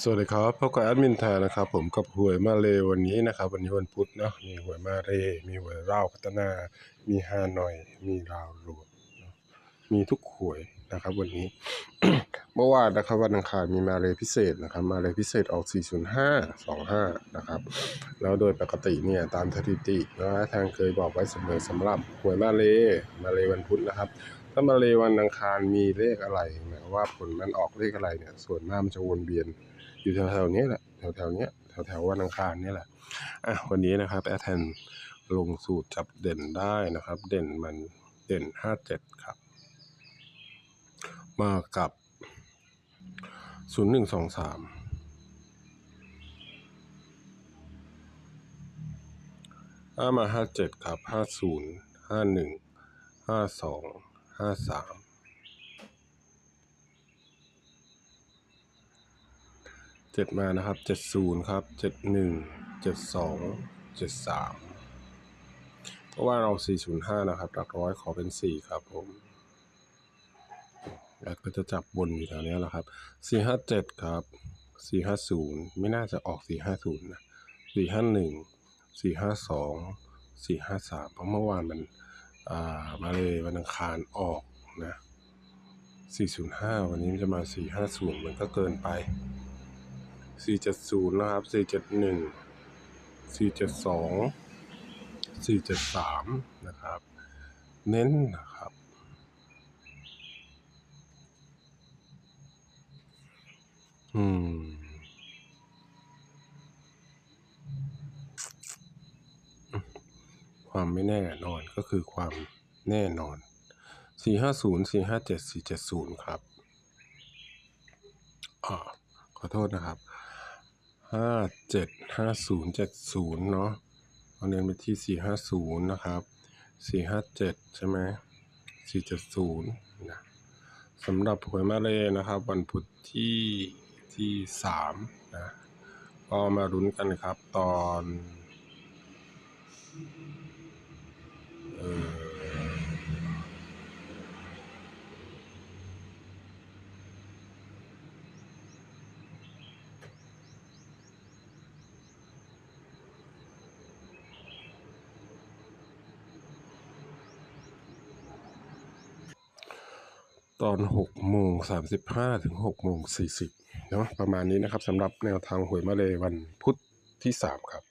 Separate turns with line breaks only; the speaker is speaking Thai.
สวัสดีครับพบกับแอดมินแทนนะครับ ผมกับหวยมาเลวันนี้นะครับ วันนี้วันพุธเนาะมีหวยมาเลมีหวยเล่าวพัฒนา มีฮานอย มีลาวรวมมีทุกหวยนะครับ วันนี้ เมื่อวานนะครับวันอังคารมีมาเลพิเศษนะครับ มาเลพิเศษออก 405 25 นะครับ แล้วโดยปกติเนี่ยตามสถิตินะทางเคยบอกไว้เสมอสำหรับหวยมาเลมาเลวันพุธนะครับ ถ้ามาเลวันอังคารมีเลขอะไรหมายว่าผลมันออกเลขอะไรเนี่ยส่วนมากมันจะวนเวียนอยู่แถวๆนี้แหละแถวๆนี้แถวๆวันอังคารเนี่ยแหละอะวันนี้นะครับแอดแทนลงสูตรจับเด่นได้นะครับ เด่นมันเด่นห้าเจ็ดครับ มากับศูนย์หนึ่งสองสามห้ามาห้าเจ็ดครับห้าศูนย์ห้าหนึ่งห้าสอง ห้าสามเจ็ดมานะครับเจ็ดศูนย์ครับเจ็ดหนึ่งเจ็ดสองเจ็ดสามเพราะว่าเราสี่ศูนย์ห้านะครับ หลักร้อยขอเป็นสี่ครับผมแล้วก็จะจับบนอยู่แถวนี้แหละครับสี่ห้าเจ็ดครับสี่ห้าศูนย์ไม่น่าจะออกสี่ห้าศูนย์นะสี่ห้าหนึ่งสี่ห้าสองสี่ห้าสามเพราะเมื่อวานมันามาเลยวันอังคารออกนะ405 วันนี้มันจะมา 450 มันก็เกินไป 470 นะครับ 471 472 473 นะครับ เน้นนะครับ อืม ความไม่แน่นอนก็คือความแน่นอนสี่ห้าศูนย์สี่ห้าเจ็ดสี่เจ็ดศูนย์ครับอขอโทษนะครับห้าเจ็ดห้าศูนย์เนย์เนาะเอาเน้นไปที่สี่ห้าศูนะครับสี่ห้าเจ็ดใช่ไหมสี่เจ็ดศูนะสำหรับหวยมาเลยนะครับ วันพุธที่ที่สามนะก็มาลุ้นกันครับตอน ตอนหกโมงสามสิบห้าถึงหกโมงสี่สิบเนาะประมาณนี้นะครับสำหรับแนวทางหวยมาเลยวันพุธที่สามครับ